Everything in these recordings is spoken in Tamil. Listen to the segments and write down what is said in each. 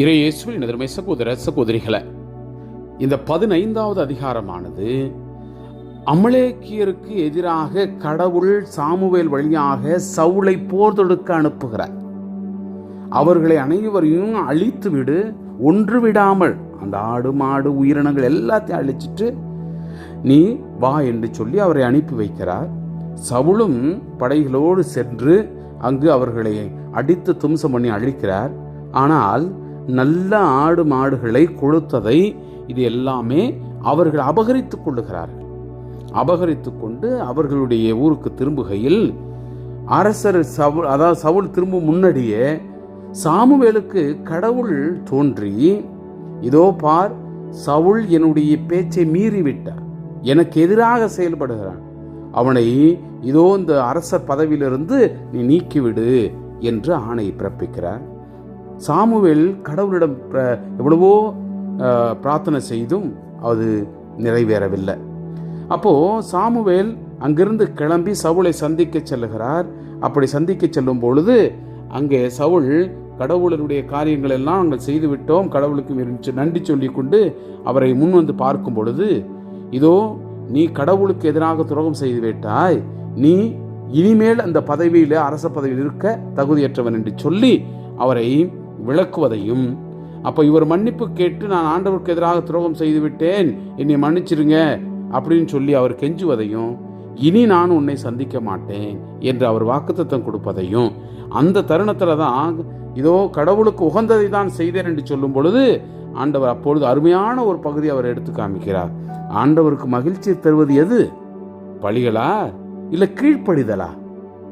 இறையேசுவின் எதிர்மை சகோதர சகோதரிகளை இந்த பதினைந்தாவது அதிகாரமானது அமலேக்கியருக்கு எதிராக கடவுள் சாமுவேல் வழியாக சவுளை போர் தொடுக்க அனுப்புகிறார். அவர்களை அனைவரையும் அழித்து விடு ஒன்று விடாமல் அந்த ஆடு மாடு உயிரினங்கள் எல்லாத்தையும் அழிச்சிட்டு நீ வா என்று சொல்லி அவரை அனுப்பி வைக்கிறார். சவுளும் படைகளோடு சென்று அங்கு அவர்களை அடித்து தும்சம் பண்ணி அழிக்கிறார். ஆனால் நல்ல ஆடு மாடுகளை கொளுத்ததை இது எல்லாமே அவர்கள் அபகரித்துக் கொள்ளுகிறார்கள். அபகரித்து கொண்டு அவர்களுடைய ஊருக்கு திரும்புகையில் அரசர் சவுல் அதாவது சவுல் திரும்பும் முன்னாடியே சாமுவேலுக்கு கடவுள் தோன்றி இதோ பார் சவுல் என்னுடைய பேச்சை மீறிவிட்டார். எனக்கு எதிராக செயல்படுகிறான். அவனை இதோ இந்த அரசர் பதவியிலிருந்து நீ நீக்கிவிடு என்று ஆணை பிறப்பிக்கிறார். சாமுவேல் கடவுளிடம் பிர- எவ்வளவோ பிரார்த்தனை செய்தும் அது நிறைவேறவில்லை. அப்போது சாமுவேல் அங்கிருந்து கிளம்பி சவுளை சந்திக்க செல்லுகிறார். அப்படி சந்திக்க செல்லும் பொழுது அங்கே சவுல் கடவுளருடைய காரியங்கள் எல்லாம் நாங்கள் செய்துவிட்டோம் கடவுளுக்கு நன்றி சொல்லிக் கொண்டு அவரை முன் வந்து பார்க்கும் பொழுது இதோ நீ கடவுளுக்கு எதிராக துரோகம் செய்து விட்டாய் நீ இனிமேல் அந்த பதவியில் அரச பதவியில் இருக்க தகுதியற்றவன் என்று சொல்லி அவரை விளக்குவதையும் அப்போ இவர் மன்னிப்பு கேட்டு நான் ஆண்டவருக்கு எதிராக துரோகம் செய்துவிட்டேன் என்னை மன்னிச்சிருங்க அப்படின்னு சொல்லி அவர் கெஞ்சுவதையும் இனி நான் உன்னை சந்திக்க மாட்டேன் என்று அவர் வாக்குத்தத்தம் கொடுப்பதையும் அந்த தருணத்தில் தான் இதோ கடவுளுக்கு உகந்ததை தான் செய்தேன் என்று சொல்லும் பொழுது ஆண்டவர் அப்பொழுது அருமையான ஒரு பகுதி அவர் எடுத்து காமிக்கிறார். ஆண்டவருக்கு மகிழ்ச்சி தருவது எது? பழிகளா? இல்லை கீழ்ப்படிதலா?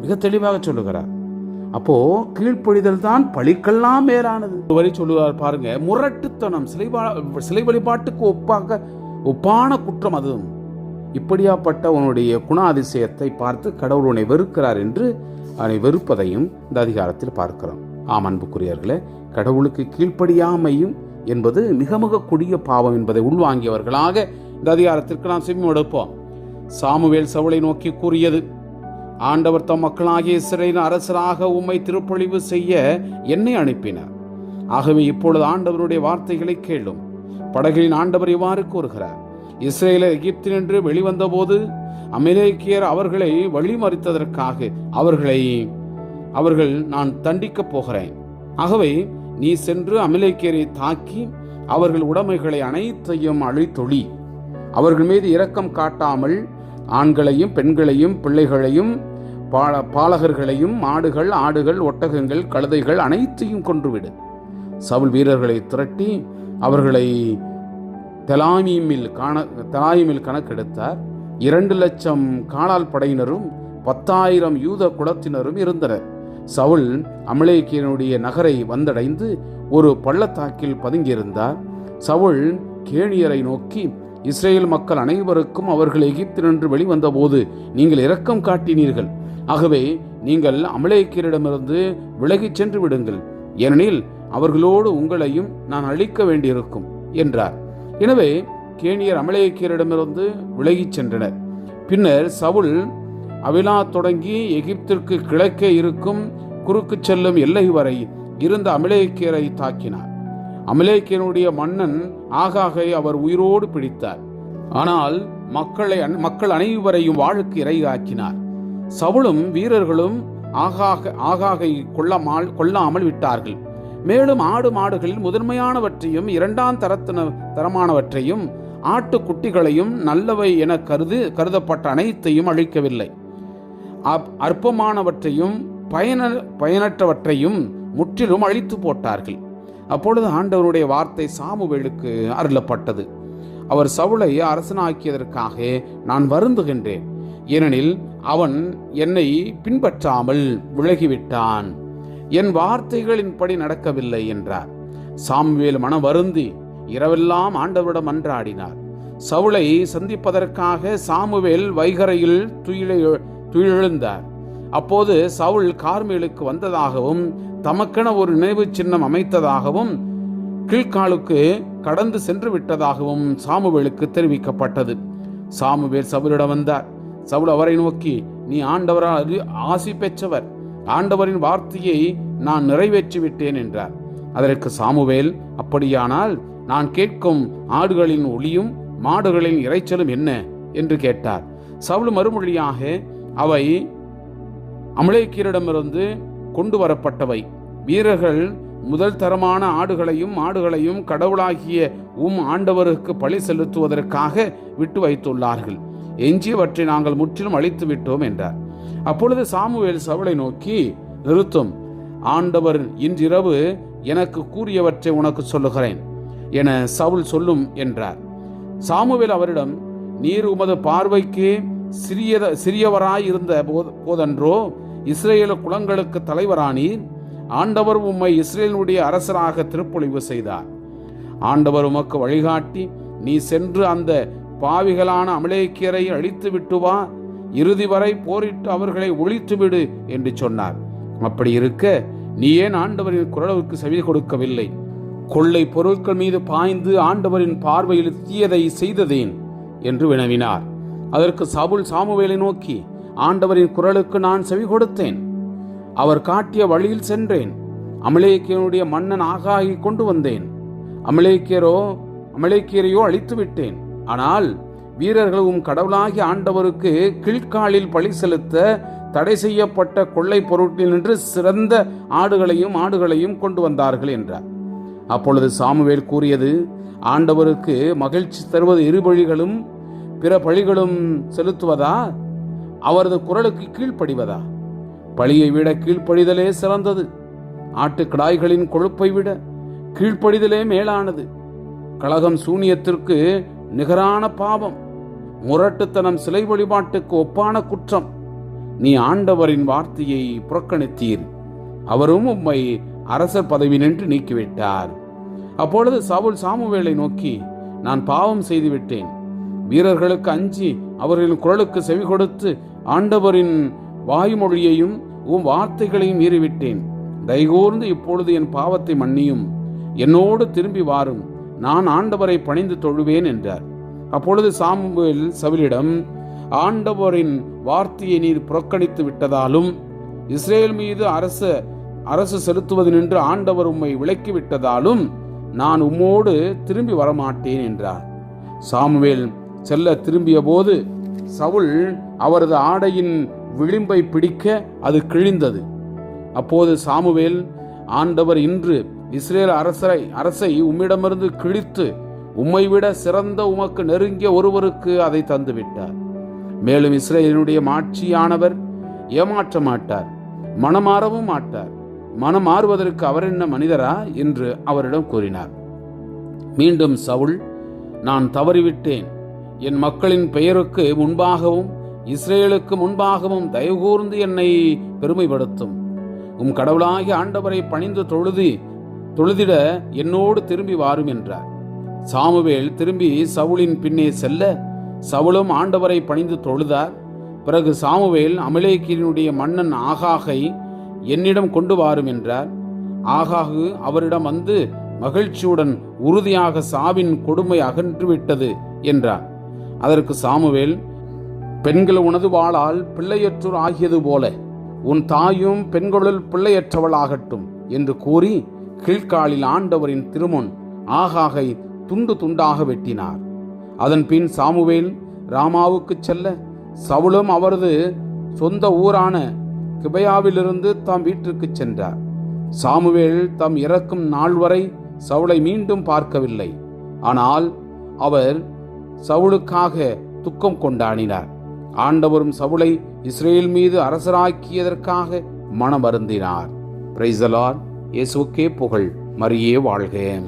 மிக தெளிவாக சொல்லுகிறார். அப்போ கீழ்ப்பொழிதல் தான் பழிக்கெல்லாம் மேலானது. இதுவரை சொல்லுவார் பாருங்க முரட்டுத்தனம் சிலை சிலை வழிபாட்டுக்கு ஒப்பாக ஒப்பான குற்றம் அதுவும். இப்படியாப்பட்ட உன்னுடைய குணாதிசயத்தை பார்த்து கடவுள் உன்னை வெறுக்கிறார் என்று அவனை வெறுப்பதையும் இந்த அதிகாரத்தில் பார்க்கிறோம். ஆம் அன்புக்குரியவர்களே கடவுளுக்கு கீழ்ப்படியாமையும் என்பது மிக மிக கொடிய பாவம் என்பதை உள்வாங்கியவர்களாக இந்த அதிகாரத்திற்கு நாம் செம்மி எடுப்போம் சாமுவேல் சவுளை நோக்கி கூறியது ஆண்டவர் தம் மக்களாகிய இஸ்ரேலின் அரசராக உம்மை திருப்பொழிவு செய்ய என்னை அனுப்பினார். ஆகவே இப்பொழுது ஆண்டவருடைய வார்த்தைகளை கேளும். படகிலின் ஆண்டவர் இவ்வாறு கூறுகிறார். இஸ்ரேலர் எகிப்தினின்று வெளிவந்தபோது அமெரிக்கியர் அவர்களை வழிமறித்ததற்காக அவர்களை அவர்கள் நான் தண்டிக்கப் போகிறேன். ஆகவே நீ சென்று அமிலேக்கியரை தாக்கி அவர்கள் உடைமைகளை அனைத்தையும் அழித்தொழி. அவர்கள் மீது இரக்கம் காட்டாமல் ஆண்களையும் பெண்களையும் பிள்ளைகளையும் பால பாலகர்களையும் மாடுகள் ஆடுகள் ஒட்டகங்கள் கழுதைகள் அனைத்தையும் கொன்றுவிடு. சவுல் வீரர்களை திரட்டி அவர்களை தெலாமீமில் காண தெலாயிமில் கணக்கெடுத்தார். இரண்டு லட்சம் காலால் படையினரும் பத்தாயிரம் யூத குலத்தினரும் இருந்தனர். சவுல் அமலேக்கியனுடைய நகரை வந்தடைந்து ஒரு பள்ளத்தாக்கில் பதுங்கியிருந்தார். சவுல் கேணியரை நோக்கி இஸ்ரேல் மக்கள் அனைவருக்கும் அவர்கள் எகிப்தினின்று வெளிவந்தபோது நீங்கள் இரக்கம் காட்டினீர்கள். ஆகவே நீங்கள் அமலேக்கியரிடமிருந்து விலகிச் சென்று விடுங்கள். ஏனெனில் அவர்களோடு உங்களையும் நான் அழிக்க வேண்டியிருக்கும் என்றார். எனவே கேணியர் அமலேக்கியரிடமிருந்து விலகிச் சென்றனர். பின்னர் சவுல் அவிலா தொடங்கி எகிப்திற்கு கிழக்கே இருக்கும் குறுக்கு செல்லும் எல்லை வரை இருந்த அமலேக்கியரை தாக்கினார். அமலேக்கியனுடைய மன்னன் ஆகாகை அவர் உயிரோடு பிடித்தார். ஆனால் மக்களை மக்கள் அனைவரையும் வாழுக்கு இரையாக்கினார். சவுளும் வீரர்களும் ஆகாக ஆகாகை கொள்ளமால் கொல்லாமல் விட்டார்கள். மேலும் ஆடு மாடுகளில் முதன்மையானவற்றையும் இரண்டாம் தரத்தின தரமானவற்றையும் ஆட்டுக்குட்டிகளையும் நல்லவை என கருது கருதப்பட்ட அனைத்தையும் அழிக்கவில்லை. அப்- அற்பமானவற்றையும் பயன பயனற்றவற்றையும் முற்றிலும் அழித்து போட்டார்கள். அப்பொழுது ஆண்டவருடைய வார்த்தை சாமுவேலுக்கு அருளப்பட்டது. அவர் சவுளை அரசனாக்கியதற்காக நான் வருந்துகின்றேன். ஏனெனில் அவன் என்னை பின்பற்றாமல் விலகிவிட்டான். என் வார்த்தைகளின்படி நடக்கவில்லை என்றார். சாமுவேல் மனம் வருந்தி இரவெல்லாம் ஆண்டவரிடம் மன்றாடினார் சவுளை சந்திப்பதற்காக சாமுவேல் வைகரையில் துயிலை துயிலெழுந்தார். அப்போது சவுல் கார்மேலுக்கு வந்ததாகவும் தமக்கென ஒரு நினைவுச் சின்னம் அமைத்ததாகவும் கீழ்காலுக்கு கடந்து சென்று விட்டதாகவும் சாமுவேலுக்கு தெரிவிக்கப்பட்டது. சாமுவேல் சவுலிடம் வந்தார். சவுல் அவரை நோக்கி நீ ஆண்டவரால் ஆசி பெற்றவர். ஆண்டவரின் வார்த்தையை நான் நிறைவேற்றி விட்டேன் என்றார். அதற்கு சாமுவேல் அப்படியானால் நான் கேட்கும் ஆடுகளின் ஒளியும் மாடுகளின் இரைச்சலும் என்ன? என்று கேட்டார். சவுல் மறுமொழியாக அவை அமலேக்கியரிடமிருந்து கொண்டு வரப்பட்டவை வீரர்கள் முதல் தரமான ஆடுகளையும் மாடுகளையும் கடவுளாகிய உம் ஆண்டவருக்கு பழி செலுத்துவதற்காக விட்டு வைத்துள்ளார்கள். எஞ்சியவற்றை நாங்கள் முற்றிலும் அழித்து விட்டோம் என்றார். அப்பொழுது சாமுவேல் சவுளை நோக்கி நிறுத்தும். ஆண்டவர் இன்றிரவு எனக்கு கூறியவற்றை உனக்கு சொல்லுகிறேன் என சவுல் சொல்லும் என்றார். சாமுவேல் அவரிடம் நீர் உமது பார்வைக்கு சிறியத சிறியவராய் இருந்த போத போதன்றோ இஸ்ரேல குலங்களுக்கு தலைவரானீர். ஆண்டவர் உம்மை இஸ்ரேலுடைய அரசராக திருப்பொழிவு செய்தார். ஆண்டவர் உமக்கு வழிகாட்டி நீ சென்று அந்த பாவிகளான அமலேக்கியரை அழித்து விட்டு வா. இறுதி வரை போரிட்டு அவர்களை ஒழித்து விடு என்று சொன்னார். அப்படி இருக்க நீ ஏன் ஆண்டவரின் குரலுக்கு செவி கொடுக்கவில்லை? கொள்ளை பொருட்கள் மீது பாய்ந்து ஆண்டவரின் பார்வையில் தீயதை செய்ததேன்? என்று வினவினார். அதற்கு சபுல் சாமுவேலை நோக்கி ஆண்டவரின் குரலுக்கு நான் செவி கொடுத்தேன். அவர் காட்டிய வழியில் சென்றேன். அமலேக்கியனுடைய மன்னன் ஆகாகி கொண்டு வந்தேன். அமலேக்கியரோ அமலேக்கியரையோ அழித்து விட்டேன் ஆனால் வீரர்களும் கடவுளாகி ஆண்டவருக்கு கீழ்காலில் பழி செலுத்த தடை செய்யப்பட்ட கொள்ளை பொருட்டில் நின்று சிறந்த ஆடுகளையும் ஆடுகளையும் கொண்டு வந்தார்கள் என்றார். அப்பொழுது சாமுவேல் கூறியது ஆண்டவருக்கு மகிழ்ச்சி தருவது இரு பழிகளும் பிற பழிகளும் செலுத்துவதா? அவரது குரலுக்கு கீழ்ப்படிவதா? பழியை விட கீழ்ப்படிதலே சிறந்தது. ஆட்டுக்கிடாய்களின் கொழுப்பை விட கீழ்ப்படிதலே மேலானது. கழகம் சூனியத்திற்கு நிகரான பாவம். முரட்டுத்தனம் சிலை வழிபாட்டுக்கு ஒப்பான குற்றம். நீ ஆண்டவரின் வார்த்தையை புறக்கணித்தீர். அவரும் உம்மை அரசர் பதவி நின்று நீக்கிவிட்டார். அப்பொழுது சவுல் சாமுவேலை நோக்கி நான் பாவம் செய்துவிட்டேன். வீரர்களுக்கு அஞ்சி அவர்களின் குரலுக்கு செவி கொடுத்து ஆண்டவரின் வாய்மொழியையும் உன் வார்த்தைகளையும் மீறிவிட்டேன். தைகூர்ந்து இப்பொழுது என் பாவத்தை மன்னியும். என்னோடு திரும்பி வாரும். நான் ஆண்டவரை பணிந்து தொழுவேன் என்றார். அப்பொழுது சாமுவேல் சவிலிடம் ஆண்டவரின் வார்த்தையை நீர் புறக்கணித்து விட்டதாலும் இஸ்ரேல் மீது அரச அரசு செலுத்துவது நின்று ஆண்டவர் உம்மை விலக்கி விட்டதாலும் நான் உம்மோடு திரும்பி வரமாட்டேன் என்றார். சாமுவேல் செல்ல திரும்பிய போது சவுல் அவரது ஆடையின் விளிம்பை பிடிக்க அது கிழிந்தது. அப்போது சாமுவேல் ஆண்டவர் இன்று இஸ்ரேல் அரசரை அரசை உம்மிடமிருந்து கிழித்து உம்மை விட சிறந்த உமக்கு நெருங்கிய ஒருவருக்கு அதை தந்துவிட்டார். மேலும் இஸ்ரேலினுடைய மாட்சியானவர் ஏமாற்ற மாட்டார் மனமாறவும் மாட்டார். மனம் மாறுவதற்கு அவர் என்ன மனிதரா? என்று அவரிடம் கூறினார். மீண்டும் சவுல் நான் தவறிவிட்டேன். என் மக்களின் பெயருக்கு முன்பாகவும் இஸ்ரேலுக்கு முன்பாகவும் தயவுகூர்ந்து என்னை பெருமைப்படுத்தும். உம் கடவுளாகி ஆண்டவரை பணிந்து தொழுதி தொழுதிட என்னோடு திரும்பி வாரும் என்றார். சாமுவேல் திரும்பி சவுளின் பின்னே செல்ல சவுளும் ஆண்டவரை பணிந்து தொழுதார். பிறகு சாமுவேல் அமலேக்கியனுடைய மன்னன் ஆகாகை என்னிடம் கொண்டு வாரும் என்றார். ஆகாகு அவரிடம் வந்து மகிழ்ச்சியுடன் உறுதியாக சாவின் கொடுமை அகன்றுவிட்டது என்றார். அதற்கு சாமுவேல் பெண்கள் உனது வாளால் பிள்ளையற்றோர் ஆகியது போல உன் தாயும் பெண்களுள் பிள்ளையற்றவளாகட்டும் என்று கூறி கீழ்காலில் ஆண்டவரின் திருமுன் ஆகாகை துண்டு துண்டாக வெட்டினார். அதன் பின் சாமுவேல் ராமாவுக்கு செல்ல சவுளும் அவரது சொந்த ஊரான கிபயாவிலிருந்து தாம் வீட்டிற்கு சென்றார். சாமுவேல் தம் இறக்கும் நாள் வரை சவுளை மீண்டும் பார்க்கவில்லை. ஆனால் அவர் சவுளுக்காக துக்கம் கொண்டாடினார். ஆண்டவரும் சவுளை இஸ்ரேல் மீது அரசராக்கியதற்காக மனம் வருந்தினார் பிரைசலால் இயேசுக்கே புகழ். மரியே வாழ்க.